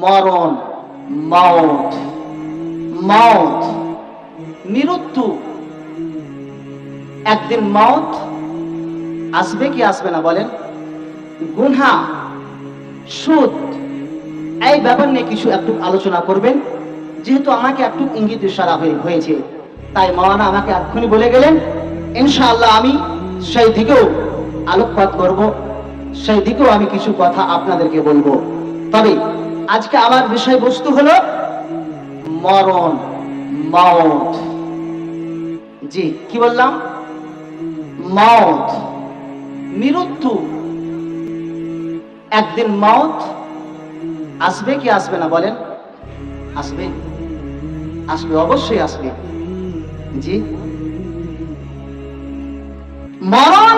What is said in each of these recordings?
মরণ মাউত মাউত মৃত্যু। একদিন মাউত আসবে কি আসবে না বলেন? গুনহা, সুদ। এই ব্যাপার নিয়ে কিছু একটু আলোচনা করবেন। যেহেতু আমাকে একটু ইঙ্গিত ইশারা হয়ে- হয়েছে, তাই মাওলানা আমাকে এক্ষুনি বলে গেলেন, ইনশাআল্লাহ আমি সেই দিকেও আলোকপাত করব, সেই দিকেও আমি কিছু কথা আপনাদেরকে বলব। তবে আজকে আমার বিষয়বস্তু হলো মরণ মত জি, কি বললাম? মত মৃত্যু। একদিন মত আসবে কি আসবে না বলেন? আসবে। আসবে, অবশ্যই আসবে। জি। মরণ,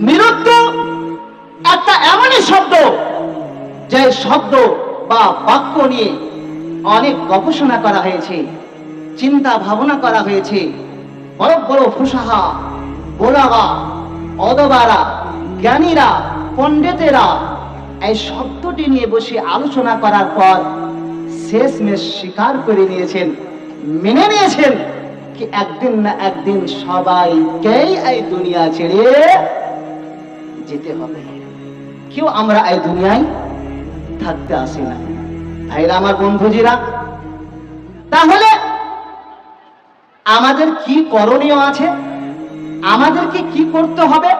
মৃত্যু একটা এমনই শব্দ যে শব্দ বা বাক্য নিয়ে অনেক গবেষণা করা হয়েছে, চিন্তা ভাবনা করা হয়েছে। বড় বড় ফুসাহা বোলাগা অদবারা, জ্ঞানীরা, পণ্ডিতেরা এই শব্দটি নিয়ে বসে আলোচনা করার পর শেষমেশ স্বীকার করে নিয়েছেন, মেনে নিয়েছেন কি একদিন না একদিন সবাইকেই এই দুনিয়া ছেড়ে যেতে হবে। কেউ আমরা এই দুনিয়ায় থাকতে আসি না। ভাইরা, আমার বন্ধুজিরা, তাহলে আমাদের কি করণীয় আছে? আমাদেরকে কি করতে হবে?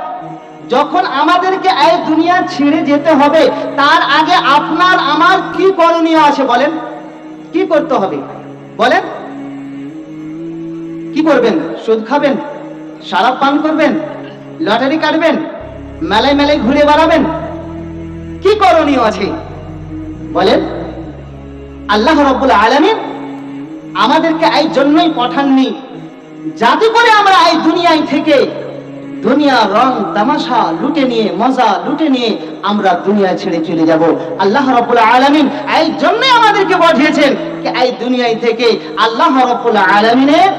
যখন আমাদেরকে এই দুনিয়া ছেড়ে যেতে হবে, তার আগে আপনার আমার কি করণীয় আছে বলেন? কি করতে হবে? বলেন। কি করবেন? সুদ খাবেন? সারাপ পান করবেন? লটারি কাটবেন? মেলায় মেলায় ঘুরে বেড়াবেন? কি করণীয় আছে? বলেন, আল্লাহ রব্বুল আলামিন আমাদেরকে এই জন্যই পাঠাননি যাতে করে আমরা এই দুনিয়ায় থেকে দুনিয়া রং, তামাশা লুটে নিয়ে, মজা লুটে নিয়ে আমরা দুনিয়া ছেড়ে চলে যাব। আল্লাহ রব্বুল আলামিন এই জন্যই আমাদেরকে পাঠিয়েছেন এই দুনিয়ায় থেকে আল্লাহ রব্বুল আলামিনের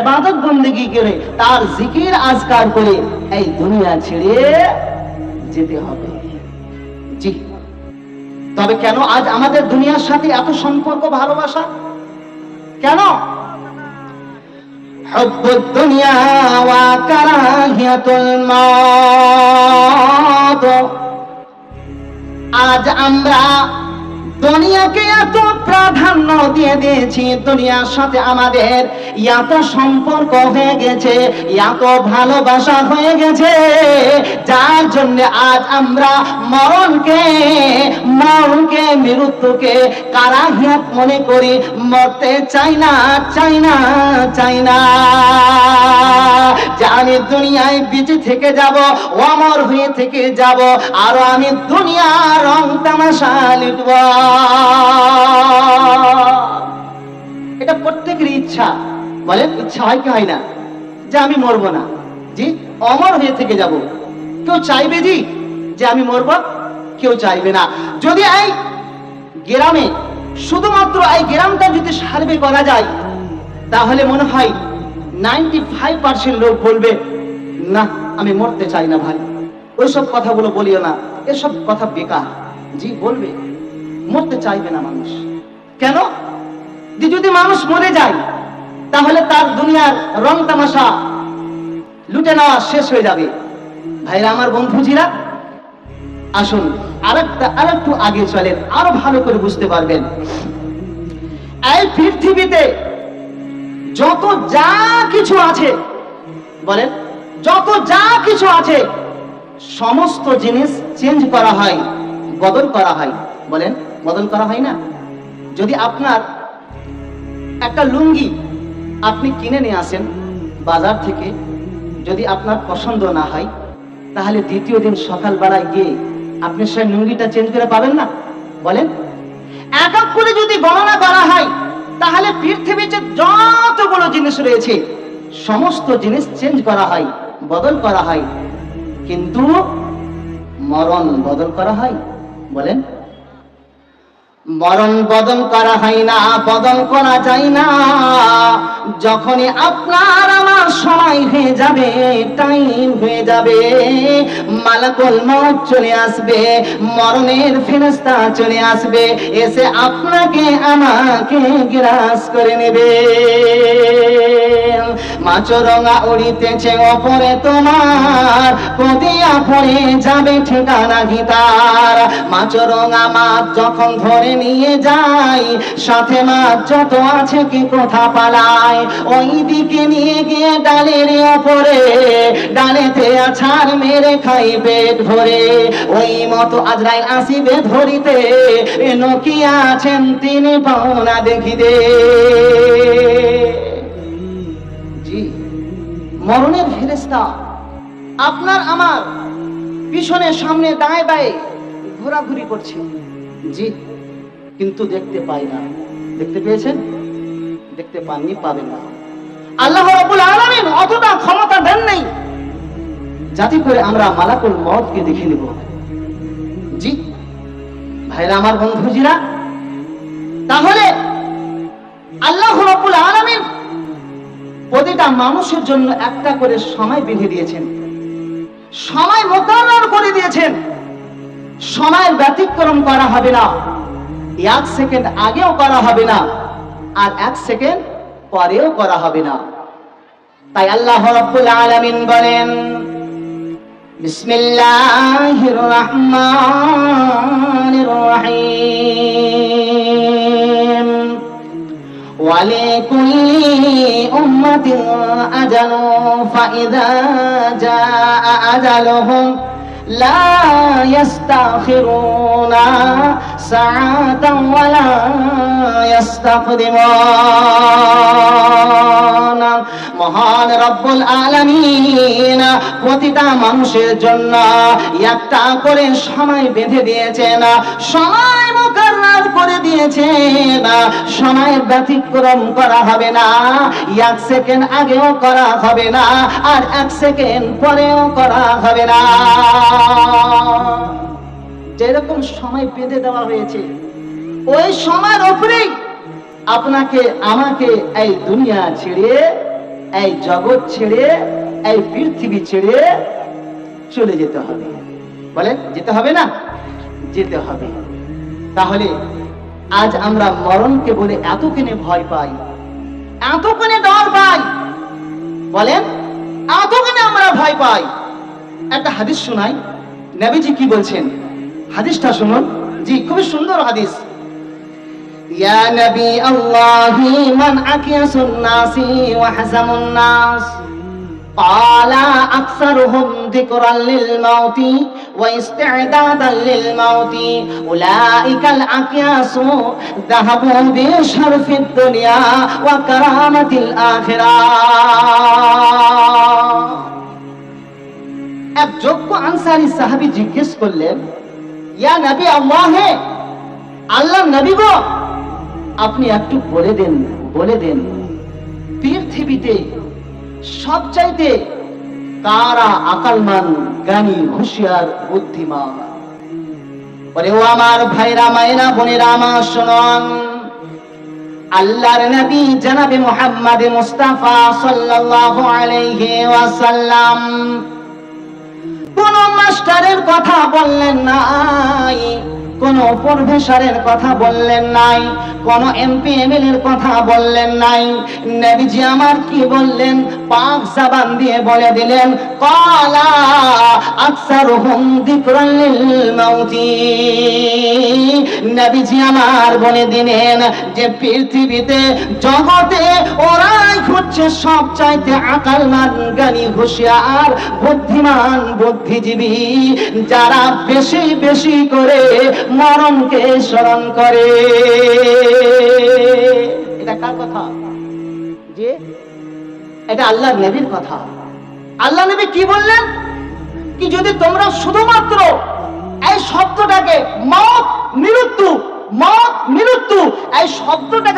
ইবাদত বন্দেগী করে, তার জিকির আজকার করে এই দুনিয়া ছেড়ে যেতে হবে। জি। তবে কেন আজ আমাদের দুনিয়ার সাথে এত সম্পর্ক ভালোবাসা কেন حب الدنيا وكراهية الموت আজ আমরা দুনিয়াকে এত প্রাধান্য দিয়ে দিয়েছি দুনিয়ার সাথে আমাদের এত সম্পর্ক হয়ে গেছে এত ভালোবাসা হয়ে গেছে যার জন্য আজ আমরা মরণকে মরণকে মৃত্যুকে কারাহিয়াত মনে করি। মরতে চাই না চাই না চাই না। আমি দুনিয়ায় বেঁচে থেকে যাব, অমর হয়ে থেকে যাব, আর আমি দুনিয়া রং তামাশা লিখব। এটা প্রত্যেকের ইচ্ছা। বলে ইচ্ছা হয় কি হয় না? যে আমি মরবো না। জি, অমর হয়ে থেকে যাব। কেউ চাইবে জি? যে আমি মরবো, কেউ চাইবে না। যদি এই গ্রামে শুধুমাত্র এই গ্রামটা যদি সার্ভে করা যায়, তাহলে মনে হয় নাইনটি ফাইভ পার্সেন্ট লোক বলবে, না, আমি মরতে চাই না ভাই। ওইসব কথাগুলো বলিও না, এসব কথা বেকার। জি, বলবে। মরতে চাইবে না মানুষ। কেন? যদি মানুষ মরে যায়, তাহলে তার দুনিয়ার রং তামাশা লুটে নেওয়া শেষ হয়ে যাবে। ভাইরা, আমার বন্ধুজিরা আসুন, আরেকটা, আরেকটু আগে চলেন, আরও ভালো করে বুঝতে পারবেন। এই পৃথিবীতে যত যা কিছু আছে, বলেন, যত যা কিছু আছে, সমস্ত জিনিস চেঞ্জ করা হয়, বদল করা হয়। বলেন, বদল করা হয় না? যদি আপনার একটা লুঙ্গি আপনি কিনে নিয়ে আসেন বাজার থেকে, যদি আপনার পছন্দ না হয়, তাহলে দ্বিতীয় দিন সকালবেলায় গিয়ে আপনি সেই লুঙ্গিটা চেঞ্জ করে পাবেন না? বলেন। এক এক করে যদি গণনা করা হয়, তাহলে পৃথিবীতে যতগুলো জিনিস রয়েছে, সমস্ত জিনিস চেঞ্জ করা হয়, বদল করা হয়। কিন্তু মরণ বদল করা হয়। বলেন। মরণ বদল করা হয় না বদল করা যায় না। যখনই আপনার আমার সময় হয়ে যাবে টাইম হয়ে যাবে, মালাকুল মত চলে আসবে, মরণের ফেরস্তা চলে আসবে, এসে আপনাকে আমাকে গ্রাস করে নেবে। মাছরঙা উড়িতেছে ওপরে তোমার। পদিয়া পড়ে যাবে ঠিকানা গীতার। মাছরঙা মাছ যখন ধরে নিয়ে যায়, সাথে মাছ যত আছে কি কোথা পালায়? ওই দিকে নিয়ে গিয়ে ডালের ওপরে, ডালেতে আছাড় মেরে খাই পেট ভরে। ওই মতো আজরাইল আসিবে ধরিতে নকিয়া আছেন তিনি পাওনা দেখিতে। মরণের ফেরেস্তা আপনার আমার পিছনে সামনে দাঁয়ে বায়ে ঘোরাঘুরি করছে। জি, কিন্তু দেখতে পাই না। দেখতে পেয়েছেন? দেখতে পাননি, পাবেন না। আল্লাহ আলামিন অতটা ক্ষমতা দেন নাই। যাতে করে আমরা মালাকুল মতকে দেখে নেব। জি, ভাইরা, আমার বন্ধুজিরা, তাহলে আল্লাহ রাব্বুল আলামিন প্রতিটা মানুষের জন্য একটা করে সময় বেঁধে দিয়েছেন। সময় মোকাবিলা করে দিয়েছেন। সময়ের ব্যতিক্রম করা হবে না। এক সেকেন্ড আগেও করা হবে না। আর এক সেকেন্ড পরেও করা হবে না। তাই আল্লাহ রাব্বুল আলামিন বলেন, বিসমিল্লাহির রহমানির রহিম। ولكل أمة أجل فإذا جاء أجلهم لا يستأخرون ساعة ولا يستقدمون মহান রব্বুল আলামিন প্রতিটা মানুষের জন্য একটা করে সময় বেঁধে দিয়েছেন সময় মুকাররার করে দিয়েছেন সময়ের ব্যতিক্রম করা হবে না, এক সেকেন্ড আগেও করা হবে না, আর এক সেকেন্ড পরেও করা হবে না। যেরকম সময় বেঁধে দেওয়া হয়েছে, ওই সময়ের উপরেই আপনাকে, আমাকে এই দুনিয়া ছেড়ে, এই জগৎ ছেড়ে, এই পৃথিবী ছেড়ে চলে যেতে হবে। বলেন, যেতে হবে না? যেতে হবে। তাহলে আজ আমরা মরণকে বলে এতখানে ভয় পাই। এতখানে ডর পাই। বলেন, এতখানে আমরা ভয় পাই। একটা হাদিস শোনাই। নাবিজি কি বলছেন? হাদিসটা শুনুন। জি, খুবই সুন্দর হাদিস। ইয়া নবী আল্লাহি মান আকিয়াসুন নাসি ওয়া হাজামুন নাস। قال أكثرهم ذكرا للموت واستعدادا للموت أولئك الأكياس ذهبوا بشرف الدنيا وكرامة الآخرة এক যোগ্য আনসারি সাহাবী জিজ্ঞেস করলেন ইয়া নবী আল্লাহ হে আল্লাহ নবী গো আপনি একটু বলে দেন বলে দেন পৃথিবীতে সবচাইতে কারা আকালমান, জ্ঞানী, হুঁশিয়ার, বুদ্ধিমান। বলে, ও আমার ভাইরা, মায়েরা, বোনেরা আমার শুনুন আল্লাহর নবী মুস্তাফা সাল্লাল্লাহু আলাইহি ওয়াসাল্লাম। কোন মাস্টারের কথা বললেন নাই। কোন প্রফেসরের কথা বললেন নাই, কোন এমপি, এমএলএর কথা বললেন নাই। নবীজি আমার কি বললেন? পাক জাবান দিয়ে বলে দিলেন, কালা আকসারুহুম যিকরান লিল নবীজি আমার বলে দিলেন যে পৃথিবীতে জগতে ওরাই হচ্ছে সব চাইতে আকালমান, জ্ঞানী, হুঁশিয়ার, বুদ্ধিমান, বুদ্ধিজীবী। যারা বেশি বেশি করে মরণকে স্মরণ করে। এটা কার কথা? যে এটা আল্লাহ নবীর কথা। আল্লাহ নবী কি বললেন? কি যদি তোমরা শুধুমাত্র এই শব্দটাকে মত মৃত্যু মত মৃত্যু এই শব্দটাকে